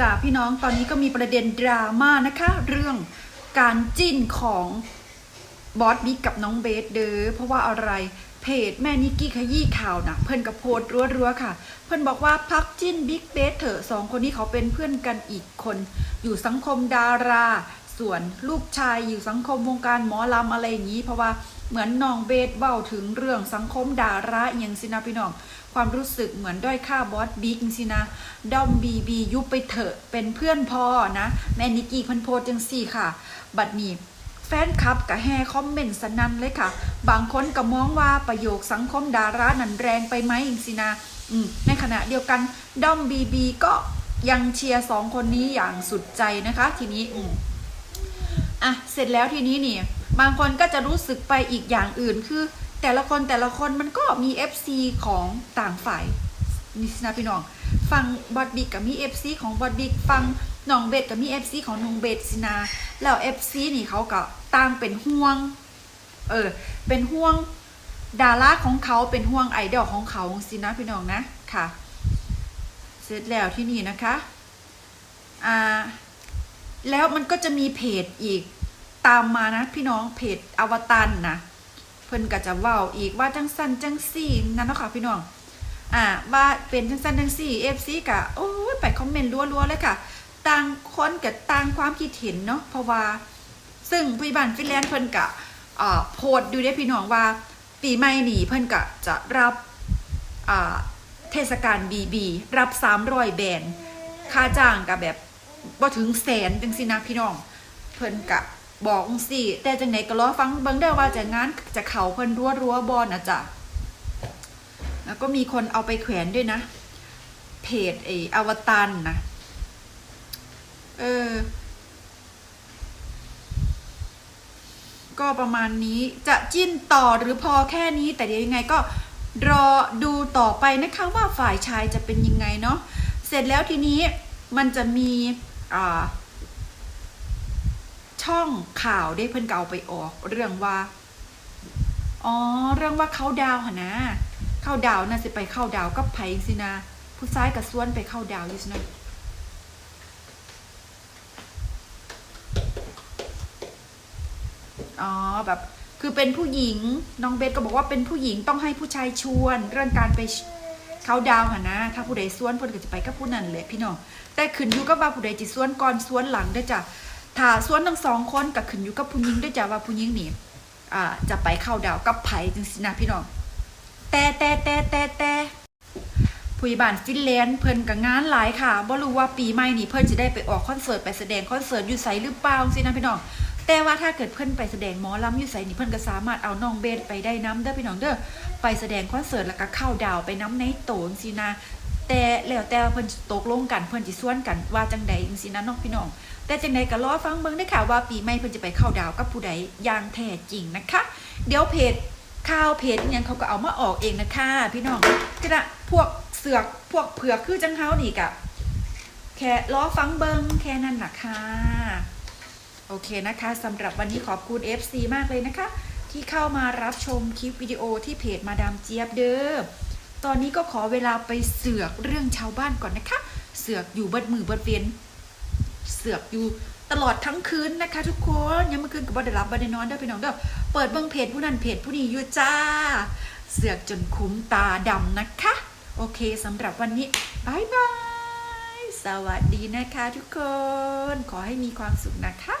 จ้าพี่น้องตอนนี้ก็มีประเด็นดราม่านะคะ เรื่องการจิ้นของบอสบิ๊กกับน้องเบสเด้อเพราะว่าอะไรเพจแม่นิกกี้ขยี้ข่าวนะเพื่อนกับโพสต์รัวๆค่ะ เพื่อนบอกว่าพักจิ้นบิ๊กเบสเถอะสองคนนี้เขาเป็นเพื่อนกันอีกคน อยู่สังคมดารา ส่วนลูกชายอยู่สังคมวงการหมอลำอะไรอย่างนี้ เพราะว่าเหมือนน้องเบสเบ้าถึงเรื่องสังคมดาราอย่างสินะพี่น้อง ความรู้สึกเหมือนด้อยค่าบอสบิ๊กสินะด้อมบีบียุบไปเถอะเป็นเพื่อนพ่อนะ แม่นิกกี้พันโพจังสี่ค่ะ บัดนี้แฟนคลับกับแฮคอมเมนต์สนั่นเลยค่ะ บางคนก็มองว่าประโยคสังคมดารานั้นแรงไปไหมอิงสินะในขณะเดียวกันด้อมบีบีก็ยังเชียร์สองคนนี้อย่างสุดใจนะคะ ทีนี้อืมอะเสร็จแล้วทีนี้นี่ บางคนก็จะรู้สึกไปอีกอย่างอื่นคือ แต่ละคนแต่ละคนมันก็มี FC ของต่างฝ่ายนี่สินะพี่น้องฟังบอดบิ๊กกับมี FC ของบอดบิ๊กฟังน้องเบสกับมี FC ของน้องเบสสินะแล้ว FC นี่เขาก็ต่างเป็นห่วง เออ เป็นห่วงดาราของเขาเป็นห่วงไอดอลของเขาสินะพี่น้องนะค่ะ เสร็จแล้วที่นี่นะคะอ่าแล้วมันก็จะมีเพจอีกตามมานะพี่น้องเพจอวตันนะ พิ่นก็จะเว้าอีกว่าจังสั้นจังซี่นั่นเนาะค่ะพี่น้องอ่าว่าเป็นจังสั้นจังซี่เอฟซีกะโอ้ยไปคอมเมนต์รัวๆเลยค่ะต่างคนกับต่างความคิดเห็นเนาะเพราะว่า ซึ่งพี่บันฟินแลนด์เพิ่นกะอ่าโพสต์ดูได้พี่น้องว่าปีใหม่นี้เพิ่นกะจะรับอ่าเทศกาลบีบีรับ300แบนค่าจ้างกับแบบบ่ถึงแสนจังสินะพี่น้อง เพิ่นกะ บอกสิแต่จังไหนก็รอฟังเบิ่งเด้อว่าจะงานจะเข้าเพิ่นรัวรัวๆบ่นะจ๊ะแล้วก็มีคนเอาไปแขวนด้วยนะ เพจไออวตารนะเออ ก็ประมาณนี้จะจิ้นต่อหรือพอแค่นี้ แต่เดี๋ยวยังไงก็รอดูต่อไปนะคะว่าฝ่ายชายจะเป็นยังไงเนาะเสร็จแล้วทีนี้มันจะมีอ่า ช่องข่าวได้เพิ่นเก่าไปออก เรื่องว่า อ๋อ เรื่องว่าเขาดาวหนนะเข้าดาวน่ะสิไปเข้าดาวกับไผสินะ ผู้ชายกับส่วนไปเข้าดาวอยู่สินะอ๋อแบบคือเป็นผู้หญิงน้องเบสก็บอกว่าเป็นผู้หญิงต้องให้ผู้ชายชวน เรื่องการไปเขาดาวหะนะ ถ้าผู้ใดส่วนเพิ่นก็จะไปกับผู้นั้นแหละพี่น้องแต่ขึ้นอยู่กับว่าผู้ใดจิส่วนก่อนส่วนหลังเด้จ้ะ ถ้าส่วนทั้งสองคนก็ขึ้นอยู่กับผู้หญิงด้อจ้ะว่าผู้หญิงนี่อ่าจะไปเข้าดาวกับไผจังซี่นะพี่น้องแต่แต่แต่แต่แต่ผู้ใหญ่บ้านฟินแลนด์เพิ่นก็งานหลายค่ะบ่รู้ว่าปีใหม่นี้เพิ่นจะได้ไปออกคอนเสิร์ตไปแสดงคอนเสิร์ตอยู่ไสหรือเปล่าจังซี่นะพี่น้องแต่ว่าถ้าเกิดเพื่นไปแสดงหมอลำอยู่ใส่นี่เพื่นก็สามารถเอาน้องเบสไปได้น้ำเด้อพี่น้องเด้อไปแสดงคอนเสิร์ตแล้วก็เข้าดาวไปน้ำในโตนสินะ แต่แล้วแต่เพิ่นตกลงกันเพิ่นสิส่วนกันว่าจังใดจังซี่นะน้องพี่น้อง แต่จังใดก็รอฟังเบิ่งได้ค่ะว่าปีใหม่เพิ่นจะไปเข้าดาวกับผู้ใดอย่างแท้จริงนะคะ เดี๋ยวเพจข่าวเพจอิหยังเขาก็เอามาออกเองนะคะ พี่น้องก็นะพวกเสือกพวกเผือกคือจังเฮานี่กะแค่รอฟังเบิ่งแค่นั้นล่ะค่ะโอเคนะคะสำหรับวันนี้ขอบคุณ FC มากเลยนะคะ ที่เข้ามารับชมคลิปวิดีโอที่เพจมาดามเจี๊ยบเด้อ ตอนนี้ก็ขอเวลาไปเสือกเรื่องชาวบ้านก่อนนะคะ เสือกอยู่เบิดมือเบิดเวียนเสือกอยู่ตลอดทั้งคืนนะคะ ทุกคนยังเมื่อคืนกับบ่ได้รับบ่ได้นอนเด้อพี่น้องเด้อเปิดเบิ่งเพจผู้นั้นเพจผู้นี้อยู่จ้า เสือกจนคุ้มตาดำนะคะ โอเคสำหรับวันนี้บายบายสวัสดีนะคะทุกคน ขอให้มีความสุขนะคะ